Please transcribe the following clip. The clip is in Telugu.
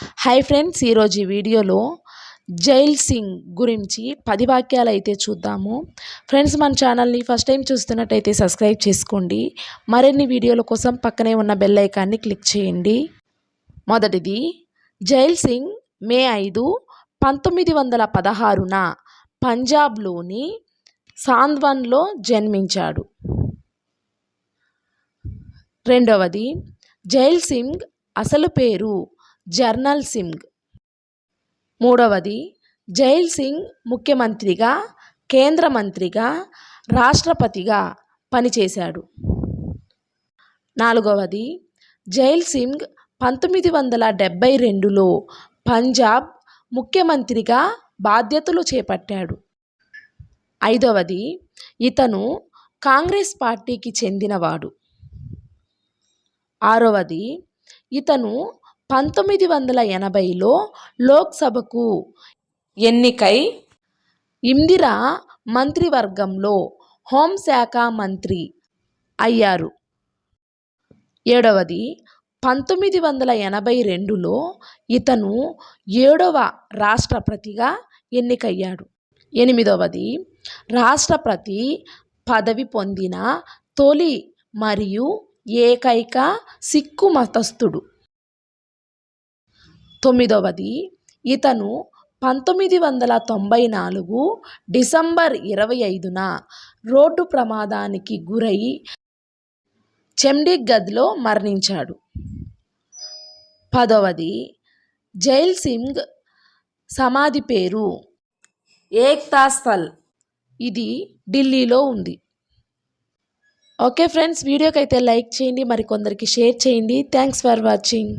హాయ్ ఫ్రెండ్స్ ఈరోజు ఈ వీడియోలో జైల్ సింగ్ గురించి పది వాక్యాలు అయితే చూద్దాము. ఫ్రెండ్స్ మన ఛానల్ని ఫస్ట్ టైం చూస్తున్నట్టయితే సబ్స్క్రైబ్ చేసుకోండి. మరిన్ని వీడియోల కోసం పక్కనే ఉన్న బెల్ ఐకాన్ని క్లిక్ చేయండి. మొదటిది జైల్ సింగ్ మే ఐదు పంతొమ్మిది వందల పదహారున పంజాబ్లోని సాంద్వన్లో జన్మించాడు. రెండవది జైల్ సింగ్ అసలు పేరు జర్నల్ సింగ్. మూడవది జైల్ సింగ్ ముఖ్యమంత్రిగా కేంద్ర మంత్రిగా రాష్ట్రపతిగా పనిచేశాడు. నాలుగవది జైల్ సింగ్ పంతొమ్మిది వందల డెబ్బై రెండులో పంజాబ్ ముఖ్యమంత్రిగా బాధ్యతలు చేపట్టాడు. ఐదవది ఇతను కాంగ్రెస్ పార్టీకి చెందినవాడు. ఆరవది ఇతను పంతొమ్మిది వందల ఎనభైలో లోక్సభకు ఎన్నికై ఇందిరా మంత్రివర్గంలో హోంశాఖ మంత్రి అయ్యారు. ఏడవది పంతొమ్మిది వందల ఎనభై రెండులో ఇతను ఏడవ రాష్ట్రపతిగా ఎన్నికయ్యాడు. ఎనిమిదవది రాష్ట్రపతి పదవి పొందిన తొలి మరియు ఏకైక సిక్కు మతస్థుడు తొమ్మిదవది. ఇతను పంతొమ్మిది వందల తొంభై నాలుగు డిసెంబర్ ఇరవై ఐదున రోడ్డు ప్రమాదానికి గురై చండీగఢ్లో మరణించాడు. పదవది జైల్ సింగ్ సమాధి పేరు ఏక్తా స్థల్ ఇది ఢిల్లీలో ఉంది. ఓకే ఫ్రెండ్స్ వీడియోకి అయితే లైక్ చేయండి మరి కొందరికి షేర్ చేయండి. Thanks for watching.